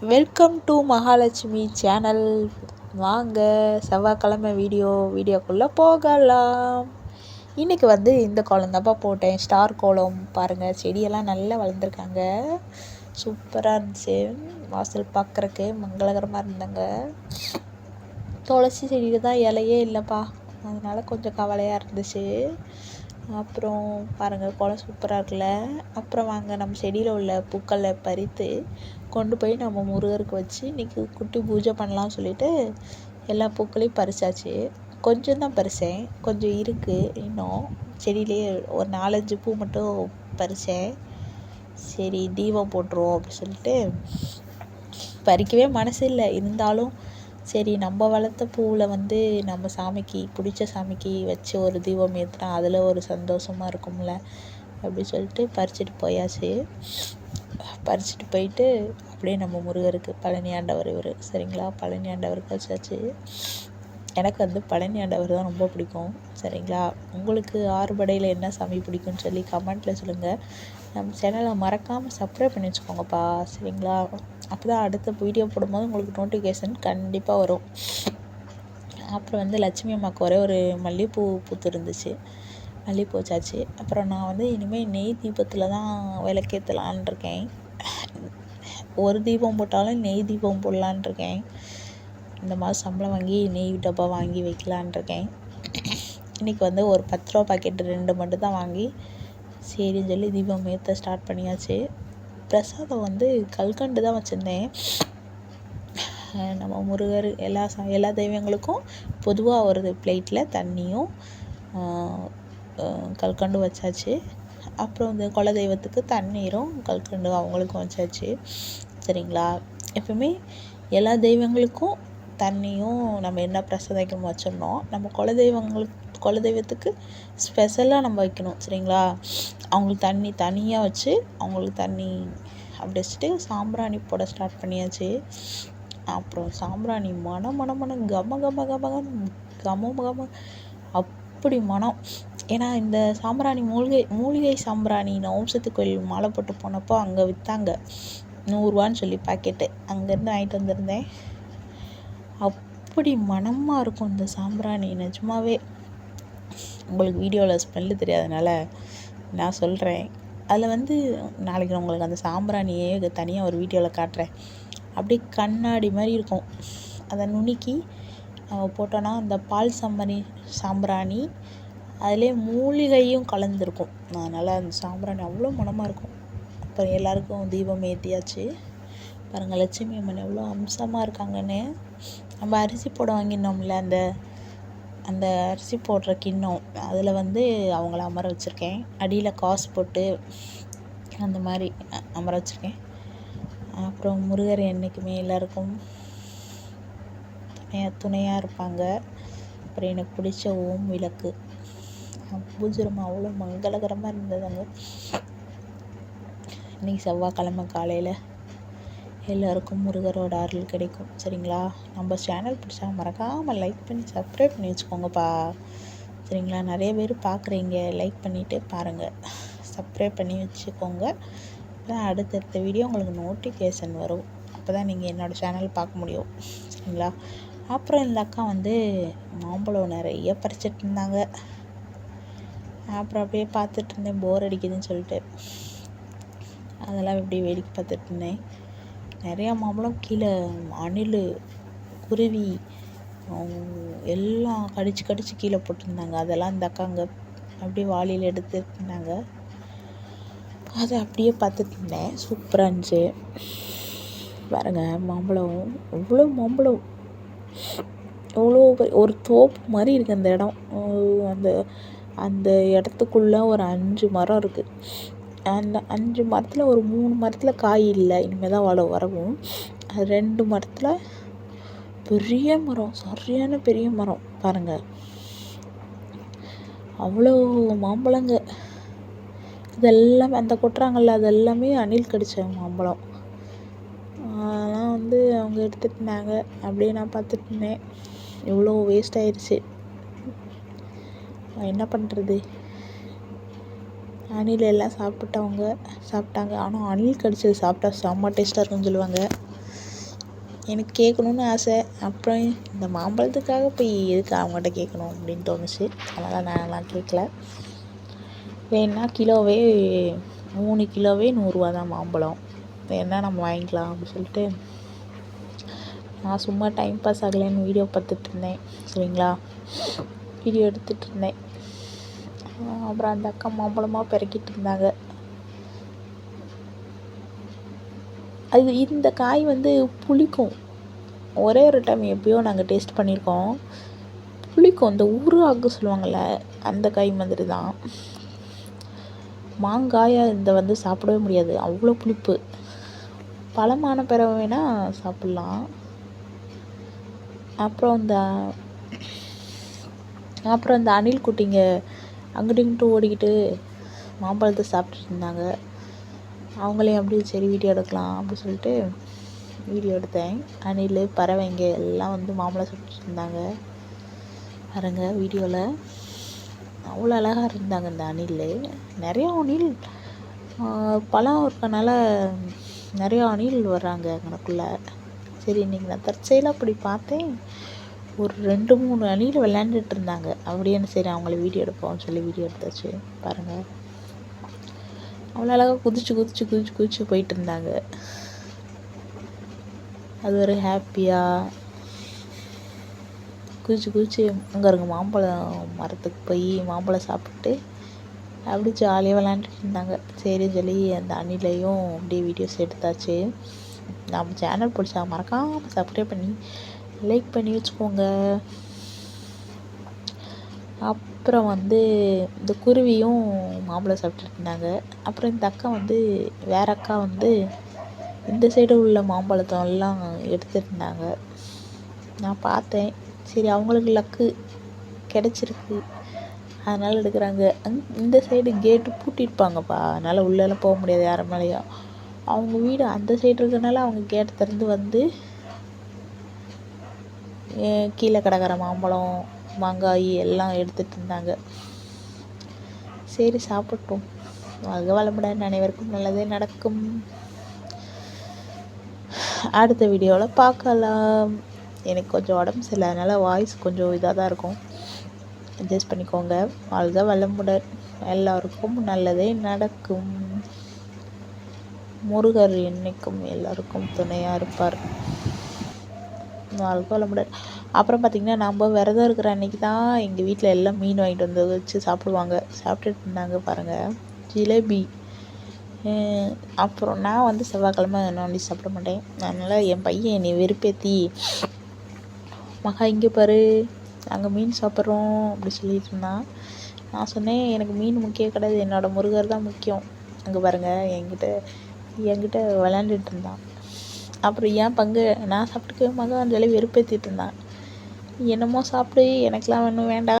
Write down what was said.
Welcome to Mahalakshmi channel வாங்க செவ்வாய்க்கிழமை video வீடியோக்குள்ளே போகலாம். இன்றைக்கி வந்து இந்த கோலம் தான்ப்பா போட்டேன். ஸ்டார் கோலம் பாருங்கள் செடியெல்லாம் நல்லா வளர்ந்துருக்காங்க. சூப்பராக இருந்துச்சு. வாசல் பார்க்குறக்கு மங்களகரமாக இருந்தாங்க. துளசி செடியில் தான் இலையே இல்லைப்பா. அதனால் கொஞ்சம் கவலையாக இருந்துச்சு. அப்புறம் பாருங்கள் குளம் சூப்பராக இருக்குல்ல. அப்புறம் வாங்க நம்ம செடியில் உள்ள பூக்களை பறித்து கொண்டு போய் நம்ம முருகருக்கு வச்சு இன்றைக்கி குட்டி பூஜை பண்ணலாம்னு சொல்லிட்டு எல்லா பூக்களையும் பறிச்சாச்சு. கொஞ்சம் தான் பறித்தேன் கொஞ்சம் இருக்குது இன்னும் செடியிலேயே ஒரு நாலஞ்சு பூ மட்டும் பறித்தேன் சரி தீபம் போட்டுருவோம் அப்படி சொல்லிட்டு பறிக்கவே மனசு இல்லை. இருந்தாலும் சரி நம்ம வளர்த்த பூவில் வந்து நம்ம சாமிக்கு பிடிச்ச சாமிக்கு வச்சு ஒரு தீபம் ஏற்றினா அதில் ஒரு சந்தோஷமாக இருக்கும்ல அப்படி சொல்லிட்டு பறிச்சுட்டு போயாச்சு. பறிச்சுட்டு போயிட்டு அப்படியே நம்ம முருகருக்கு பழனி ஆண்டவர் இவர். சரிங்களா? பழனி ஆண்டவருக்கு வச்சாச்சு எனக்கு வந்து பழனி ஆண்டவர் தான் ரொம்ப பிடிக்கும். சரிங்களா? உங்களுக்கு ஆறுபடையில் என்ன சாமி பிடிக்கும்னு சொல்லி கமெண்ட்டில் சொல்லுங்கள் நம்ம சேனலை மறக்காமல் சப்ஸ்கிரைப் பண்ணி வச்சுக்கோங்கப்பா. சரிங்களா? அப்போ தான் அடுத்த வீடியோ போடும்போது உங்களுக்கு நோட்டிஃபிகேஷன் கண்டிப்பாக வரும். அப்புறம் வந்து லட்சுமி அம்மாவுக்கு ஒரே ஒரு மல்லிகைப்பூ பூத்து இருந்துச்சு. அள்ளி போச்சாச்சு. அப்புறம் நான் வந்து இனிமேல் நெய் தீபத்தில் தான் விளக்கேற்றலான் இருக்கேன் ஒரு தீபம் போட்டாலும் நெய் தீபம் போடலான் இருக்கேன் இந்த மாதிரி சம்பளம் வாங்கி நெய் டப்பா வாங்கி வைக்கலான் இருக்கேன் இன்றைக்கி வந்து ஒரு பத்து ரூபா பாக்கெட்டு ரெண்டு மட்டும் தான் வாங்கி சரின்னு சொல்லி தீபம் ஏற்ற ஸ்டார்ட் பண்ணியாச்சு. பிரசாதம் வந்து கல்கண்டு தான் வச்சுருந்தேன். நம்ம முருகர் எல்லா சா எல்லா தெய்வங்களுக்கும் பொதுவாக ஒரு பிளேட்டில் தண்ணியும் கல்கண்டும் வச்சாச்சு. அப்புறம் இந்த குல தெய்வத்துக்கு தண்ணீரும் கல்கண்டு அவங்களுக்கும் வச்சாச்சு. சரிங்களா? எப்பவுமே எல்லா தெய்வங்களுக்கும் தண்ணியும் நம்ம என்ன பிரசாதிக்கும் வச்சிடணும்? நம்ம குல தெய்வங்களுக்கு குல தெய்வத்துக்கு ஸ்பெஷலாக நம்ம வைக்கணும். சரிங்களா? அவங்களுக்கு தண்ணி தனியாக வச்சு அவங்களுக்கு தண்ணி அப்படி வச்சுட்டு சாம்பிராணி போட ஸ்டார்ட் பண்ணியாச்சு. அப்புறம் சாம்பிராணி மனம் மனம் மனம் கம கம கம கம கம. அப்படி மனம் ஏன்னா இந்த சாம்பிராணி மூலிகை மூலிகை சாம்பிராணி நான் ஓம்சத்து கோயில் மாலை போட்டு போனப்போ அங்கே விற்றாங்க நூறுரூவான்னு சொல்லி பாக்கெட்டு அங்கேருந்து வாங்கிட்டு வந்திருந்தேன். அப்படி மனமாக இருக்கும் இந்த சாம்பிராணி நிஜமாவே. உங்களுக்கு வீடியோவில் ஸ்மெல்லு தெரியாதனால நான் சொல்கிறேன் அதில் வந்து நாளைக்கு நான் உங்களுக்கு அந்த சாம்பிராணியே தனியாக ஒரு வீடியோவில் காட்டுறேன். அப்படியே கண்ணாடி மாதிரி இருக்கும். அதை நுணுக்கி நம்ம போட்டோன்னா அந்த பால் சாம்பிராணி சாம்பிராணி அதிலே மூலிகையும் கலந்துருக்கும். அதனால் அந்த சாம்பிராணி அவ்வளோ மனமாக இருக்கும். அப்புறம் எல்லாருக்கும் தீபம் ஏற்றியாச்சு பாருங்கள் லட்சுமி அம்மன் எவ்வளோ அம்சமாக இருக்காங்கன்னு. நம்ம அரிசி போட வாங்கினோம்ல அந்த அந்த அரிசி போடுற கிண்ணம். அதில் வந்து அவங்கள அமர வச்சுருக்கேன். அடியில் காசு போட்டு அந்த மாதிரி அமர வச்சுருக்கேன். அப்புறம் முருகர் என்றைக்குமே எல்லாருக்கும் துணையாக துணையாக இருப்பாங்க. அப்புறம் எனக்கு பிடிச்ச ஓம் விளக்கு. பூஜை ரூம் அவ்வளோ மங்களகரமாக இருந்ததுங்க. இன்றைக்கி செவ்வாய்க்கிழமை காலையில் எல்லோருக்கும் முருகரோட அருள் கிடைக்கும் சரிங்களா? நம்ம சேனல் பிடிச்சா மறக்காமல் லைக் பண்ணி சப்ஸ்கிரைப் பண்ணி வச்சுக்கோங்கப்பா. சரிங்களா? நிறைய பேர் பார்க்குறீங்க லைக் பண்ணிவிட்டு பாருங்கள் சப்ஸ்கிரைப் பண்ணி வச்சுக்கோங்க. அடுத்தடுத்த வீடியோ உங்களுக்கு நோட்டிஃபிகேஷன் வரும். அப்போ தான் நீங்கள் என்னோடய சேனல் பார்க்க முடியும் சரிங்களா? அப்புறம் இந்த அக்கா வந்து மாம்பழம் நிறைய பறிச்சிட்டு இருந்தாங்க. அப்புறம் அப்படியே பார்த்துட்டு இருந்தேன். போர் அடிக்குதுன்னு சொல்லிட்டு. அதெல்லாம் இப்படி வேடிக்கை பார்த்துட்டு இருந்தேன். நிறையா மாம்பழம் கீழே அணில் குருவி எல்லாம் கடிச்சு கடிச்சு கீழே போட்டிருந்தாங்க. அதெல்லாம் இந்த அக்காங்க அப்படியே வாளியில் எடுத்துட்டு இருந்தாங்க. அதை அப்படியே பார்த்துட்டு இருந்தேன். சூப்பராக இருந்துச்சு. பாருங்க மாம்பழம். இவ்வளோ மாம்பழம். இவ்வளோ ஒரு தோப்பு மாதிரி இருக்குது அந்த இடம். அந்த அந்த இடத்துக்குள்ள ஒரு அஞ்சு மரம் இருக்குது அந்த அஞ்சு மரத்தில் ஒரு மூணு மரத்தில் காய் இல்லை. இனிமேல் தான் வள வரவும். அது ரெண்டு மரத்தில் பெரிய மரம் சரியான பெரிய மரம். பாருங்கள் அவ்வளோ மாம்பழங்க. இதெல்லாம் அந்த கொட்டுறாங்கல்ல அது எல்லாமே அணில் கடித்த மாம்பழம். அதெல்லாம் வந்து அவங்க எடுத்துட்டு இருந்தாங்க அப்படியே நான் பார்த்துட்டு இருந்தேன் எவ்வளோ வேஸ்ட் ஆயிடுச்சு என்ன பண்ணுறது அணில் எல்லாம் சாப்பிட்டவங்க சாப்பிட்டாங்க. ஆனால் அணில் கடிச்சது சாப்பிட்டா செம்ம டேஸ்ட்டாக இருக்குன்னு சொல்லுவாங்க. எனக்கு கேட்கணுன்னு ஆசை. அப்புறம் இந்த மாம்பழத்துக்காக போய் எதுக்கு அவங்ககிட்ட கேட்கணும் அப்படின்னு தோணுச்சு. அதனால் நான்லாம் கேட்கல. வேணா கிலோவே மூணு கிலோவே நூறுரூவா தான் மாம்பழம். வேணா நம்ம வாங்கிக்கலாம் அப்படின்னு சொல்லிட்டு நான் சும்மா டைம் பாஸ் ஆகலைன்னு வீடியோ பார்த்துட்டு இருந்தேன். சரிங்களா? வீடியோ எடுத்துகிட்டு இருந்தேன். அப்புறம் அந்த அக்கா மாம்பழமாக பெருக்கிட்டு இருந்தாங்க. அது இந்த காய் வந்து புளிக்கும். ஒரே ஒரு டைம் எப்பயோ நாங்கள் டேஸ்ட் பண்ணியிருக்கோம் புளிக்கும். இந்த ஊறுகாக்கு சொல்லுவாங்கள்ல அந்த காய் மாதிரி தான் மாங்காயை இந்த வந்து சாப்பிடவே முடியாது. அவ்வளோ புளிப்பு. பழமான பிறவை வேணால் சாப்பிட்லாம். அப்புறம் இந்த அப்புறம் இந்த அணில் குட்டிங்க அங்கிட்டு இங்கிட்டு ஓடிக்கிட்டு மாம்பழத்தை சாப்பிட்டுட்டு இருந்தாங்க. அவங்களையும் அப்படியே சரி வீடியோ எடுக்கலாம் அப்படின்னு சொல்லிட்டு வீடியோ எடுத்தேன். அணில் பறவைங்க எல்லாம் வந்து மாம்பழம் சுட்டுட்டு இருந்தாங்க. பாருங்க வீடியோவில் அவ்வளோ அழகாக இருந்தாங்க இந்த அணில். நிறையா அணில் பழம் இருக்கனால நிறையா அணில் வர்றாங்க அங்கனக்குள்ளே. சரி இன்றைக்கி நான் தற்செயலாக அப்படி பார்த்தேன். ஒரு ரெண்டு மூணு அணியில் விளையாண்டுட்டு இருந்தாங்க அப்படின்னு சரி அவங்கள வீடியோ எடுப்போம்னு சொல்லி வீடியோ எடுத்தாச்சு. பாருங்கள் அவ்வளோ அழகாக குதிச்சு குதிச்சு குதிச்சு குதிச்சு போயிட்டு இருந்தாங்க அது ஒரு ஹாப்பியாக குதிச்சு குதிச்சு அங்கே இருக்க மாம்பழம் மரத்துக்கு போய் மாம்பழம் சாப்பிட்டு அப்படி ஜாலியாக விளாண்டுட்டு இருந்தாங்க சரி சொல்லி அந்த அணிலையும் அப்படியே வீடியோஸ் எடுத்தாச்சு. நம்ம சேனல் பிடிச்சா மறக்காமல் சப்ஸ்கிரைப் பண்ணி லைக் பண்ணி வச்சுக்கோங்க. அப்புறம் வந்து இந்த குருவியும் மாம்பழம் சாப்பிட்டுட்டு இருந்தாங்க. அப்புறம் இந்த அக்கா வந்து வேற அக்கா வந்து இந்த சைடு உள்ள மாம்பழத்தம் எல்லாம் எடுத்துருந்தாங்க நான் பார்த்தேன். சரி அவங்களுக்கு லக்கு கிடச்சிருக்கு. அதனால் எடுக்கிறாங்க. அங் இந்த சைடு கேட்டு பூட்டியிருப்பாங்கப்பா. அதனால் உள்ளெல்லாம் போக முடியாது யார் மேலேயும். அவங்க வீடு அந்த சைடு இருக்கிறனால அவங்க கேட் திறந்து வந்து கீழே கிடக்குற மாம்பழம் மாங்காய் எல்லாம் எடுத்துகிட்டு இருந்தாங்க. சரி சாப்பிட்டோம். வாழ்க வளமுடன் அனைவருக்கும் நல்லதே நடக்கும். அடுத்த வீடியோவில் பார்க்கலாம். எனக்கு கொஞ்சம் உடம்பு சரியில்லை அதனால் வாய்ஸ் கொஞ்சம் இதாக தான் இருக்கும். அட்ஜஸ்ட் பண்ணிக்கோங்க. வாழ்க வளமுடன். எல்லாருக்கும் நல்லதே நடக்கும். முருகர் என்றைக்கும் எல்லாருக்கும் துணையாக இருப்பார். வாழ்க வளமுடன் அப்புறம் பார்த்திங்கன்னா நம்ம விரதம் இருக்கிற அன்றைக்கி தான் எங்கள் வீட்டில் எல்லாம் மீன் வாங்கிட்டு வந்து வச்சு சாப்பிடுவாங்க. சாப்பிட்டுட்டு இருந்தாங்க பாருங்கள் ஜிலேபி. அப்புறம் நான் வந்து செவ்வாய்க்கிழமை நான்வெஜ் சாப்பிட மாட்டேன். அதனால் என் பையன் என்னை வெறுப்பேற்றி மகா இங்கே பாரு. நாங்கள் மீன் சாப்பிட்றோம். அப்படி சொல்லிட்டு இருந்தான். நான் சொன்னேன் எனக்கு மீன் முக்கியம் கிடையாது. என்னோடய முருகர் தான் முக்கியம். அங்கே பாருங்கள் என்கிட்ட என்கிட்ட விளாண்டுட்டு இருந்தான். அப்புறம் ஏன் பங்கு? நான் சாப்பிட்டுக்கவே மகன் சொல்லி வெறுப்பேற்றிட்டு இருந்தான் என்னமோ சாப்பிடு எனக்கெலாம் ஒன்றும் வேண்டாம்.